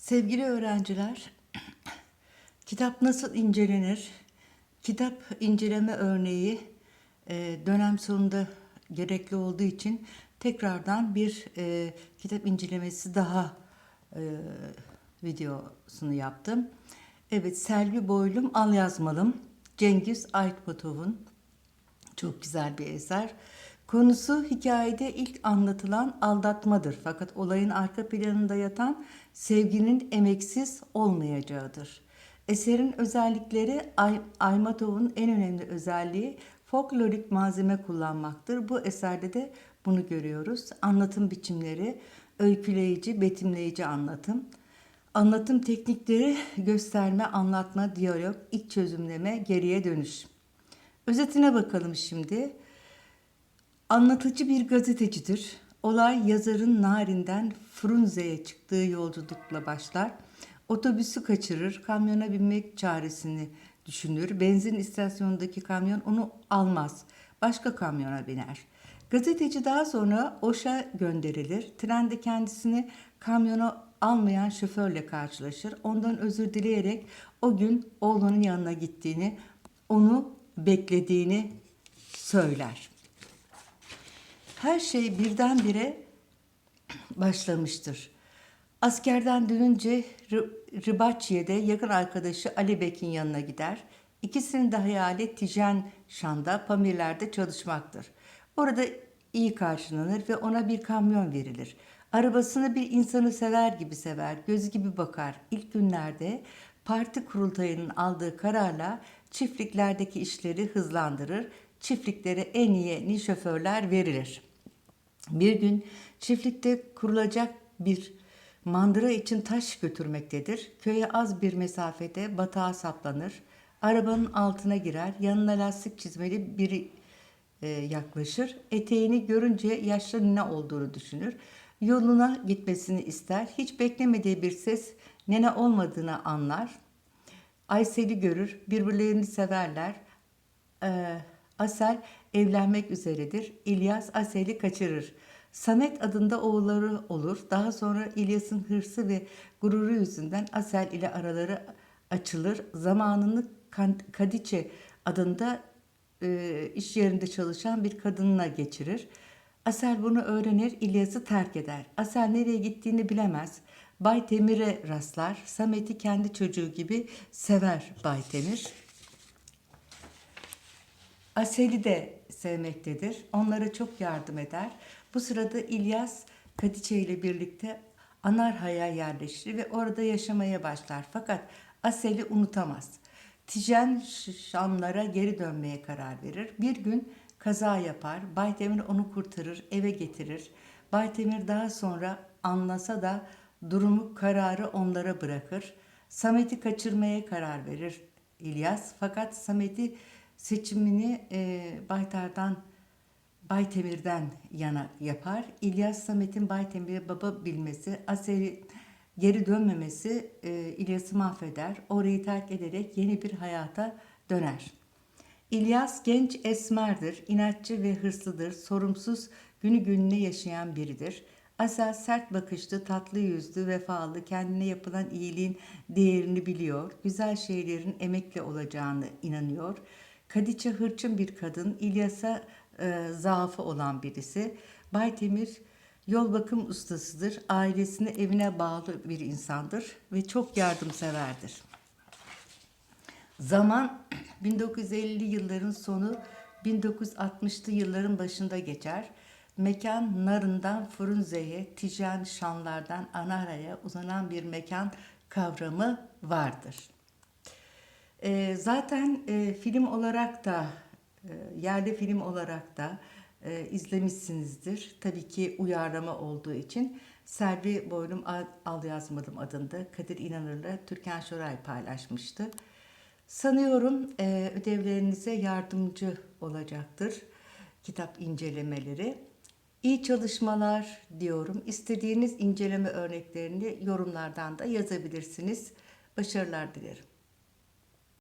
Sevgili öğrenciler, kitap nasıl incelenir? Kitap inceleme örneği e, dönem sonunda gerekli olduğu için tekrardan bir e, kitap incelemesi daha e, videosunu yaptım. Evet, Selvi Boylum Al Yazmalım, Cengiz Aytmatov'un çok güzel bir eser. Konusu hikayede ilk anlatılan aldatmadır. Fakat olayın arka planında yatan sevginin emeksiz olmayacağıdır. Eserin özellikleri Ay Aymatov'un en önemli özelliği folklorik malzeme kullanmaktır. Bu eserde de bunu görüyoruz. Anlatım biçimleri, öyküleyici, betimleyici anlatım. Anlatım teknikleri gösterme, anlatma, diyalog, iç çözümleme, geriye dönüş. Özetine bakalım şimdi. Anlatıcı bir gazetecidir. Olay yazarın Narin'den Frunze'ye çıktığı yolculukla başlar. Otobüsü kaçırır, kamyona binmek çaresini düşünür. Benzin istasyonundaki kamyon onu almaz. Başka kamyona biner. Gazeteci daha sonra Oş'a gönderilir. Trende kendisini kamyona almayan şoförle karşılaşır. Ondan özür dileyerek o gün oğlunun yanına gittiğini, onu beklediğini söyler. Her şey birdenbire başlamıştır. Askerden dönünce Rıbaçye'de yakın arkadaşı Ali Bek'in yanına gider. İkisinin de hayali Tijen Şan'da, Pamirler'de çalışmaktır. Orada iyi karşılanır ve ona bir kamyon verilir. Arabasını bir insanı sever gibi sever, göz gibi bakar. İlk günlerde parti kurultayının aldığı kararla çiftliklerdeki işleri hızlandırır. Çiftliklere en iyi yeni şoförler verilir. Bir gün çiftlikte kurulacak bir mandıra için taş götürmektedir. Köye az bir mesafede batağa saplanır. Arabanın altına girer. Yanına lastik çizmeli biri e, yaklaşır. Eteğini görünce yaşlı nine olduğunu düşünür. Yoluna gitmesini ister. Hiç beklemediği bir ses nene olmadığını anlar. Aysel'i görür. Birbirlerini severler. Ee, Asel evlenmek üzeredir. İlyas Asel'i kaçırır. Samet adında oğulları olur. Daha sonra İlyas'ın hırsı ve gururu yüzünden Asel ile araları açılır. Zamanını Kadiçe adında e, iş yerinde çalışan bir kadınla geçirir. Asel bunu öğrenir, İlyas'ı terk eder. Asel nereye gittiğini bilemez. Bay Temir'e rastlar. Samet'i kendi çocuğu gibi sever Bay Temir. Asel'i de sevmektedir. Onlara çok yardım eder. Bu sırada İlyas Katiçe ile birlikte Anarha'ya yerleşir ve orada yaşamaya başlar. Fakat Asel'i unutamaz. Tijen Şamlara geri dönmeye karar verir. Bir gün kaza yapar. Baytemir onu kurtarır, eve getirir. Baytemir daha sonra anlasa da durumu kararı onlara bırakır. Samet'i kaçırmaya karar verir İlyas. Fakat Samet'i seçimini e, Baytar'dan Baytemir'den yana yapar. İlyas Samet'in Baytemir'e baba bilmesi, Asel'i geri dönmemesi e, İlyas'ı mahveder. Orayı terk ederek yeni bir hayata döner. İlyas genç esmerdir, inatçı ve hırslıdır, sorumsuz, günü gününe yaşayan biridir. Asel sert bakışlı, tatlı yüzlü, vefalı, kendine yapılan iyiliğin değerini biliyor, güzel şeylerin emekle olacağını inanıyor. Kadiçe hırçın bir kadın, İlyas'a e, zaafı olan birisi. Baytemir yol bakım ustasıdır, ailesine evine bağlı bir insandır ve çok yardımseverdir. Zaman 1950'li yılların sonu 1960'lı yılların başında geçer. Mekan Narın'dan Frunze'ye, Tijan Şanlardan Anara'ya uzanan bir mekan kavramı vardır. E, zaten e, film olarak da, e, yerli film olarak da e, izlemişsinizdir. Tabii ki uyarlama olduğu için Selvi Boylum Al, Yazmadım adında Kadir İnanır'la Türkan Şoray paylaşmıştı. Sanıyorum e, ödevlerinize yardımcı olacaktır kitap incelemeleri. İyi çalışmalar diyorum. İstediğiniz inceleme örneklerini yorumlardan da yazabilirsiniz. Başarılar dilerim.